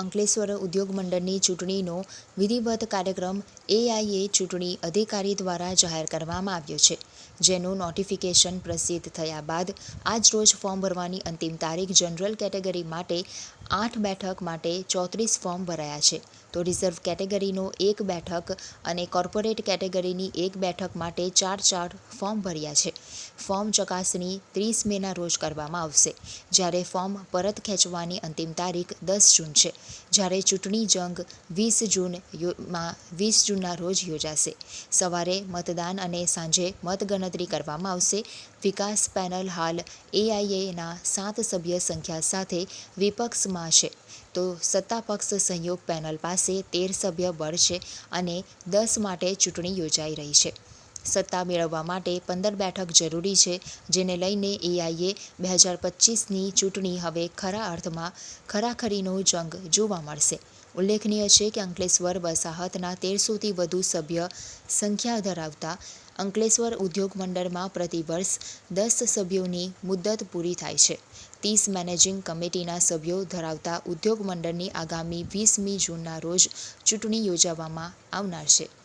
અંકલેશ્વર ઉદ્યોગ મંડળની ચૂંટણીનો વિધિવત કાર્યક્રમ એઆઈએ ચૂંટણી અધિકારી દ્વારા જાહેર કરવામાં આવ્યો છે, જેનું નોટિફિકેશન પ્રસિદ્ધ થયા બાદ આજરોજ ફોર્મ ભરવાની અંતિમ તારીખ જનરલ કેટેગરી માટે આઠ બેઠક માટે ચોત્રીસ ફોર્મ ભરાયા છે. તો રિઝર્વ કેટેગરીનો એક બેઠક અને કોર્પોરેટ કેટેગરીની એક બેઠક માટે ચાર ચાર ફોર્મ ભર્યા છે. ફોર્મ ચકાસણી ત્રીસ મેના રોજ કરવામાં આવશે. જ્યારે ફોર્મ પરત ખેંચવાની અંતિમ તારીખ દસ જૂન છે. જ્યારે ચૂંટણી જંગ વીસ જૂનમાં વીસ જૂનના રોજ યોજાશે. સવારે મતદાન અને સાંજે મતગણતરી કરવામાં આવશે. વિકાસ પેનલ હાલ એઆઈએના સાત સભ્ય સંખ્યા સાથે વિપક્ષમાં છે તો સત્તાપક્ષ સહયોગ પેનલ પાસે તેર સભ્ય બળ છે અને દસ માટે ચૂંટણી યોજાઈ રહી છે. સત્તા મેળવવા માટે પંદર બેઠક જરૂરી છે, જેને લઈને એઆઈએ બે હજાર પચીસની ચૂંટણી હવે ખરા અર્થમાં ખરાખરીનો જંગ જોવા મળશે. ઉલ્લેખનીય છે કે અંકલેશ્વર વસાહતના તેરસોથી વધુ સભ્ય સંખ્યા ધરાવતા અંકલેશ્વર ઉદ્યોગ મંડળમાં પ્રતિવર્ષ દસ સભ્યોની મુદ્દત પૂરી થાય છે. ત્રીસ મેનેજિંગ કમિટીના સભ્યો ધરાવતા ઉદ્યોગ મંડળની આગામી વીસમી જૂનના રોજ ચૂંટણી યોજવામાં આવનાર છે.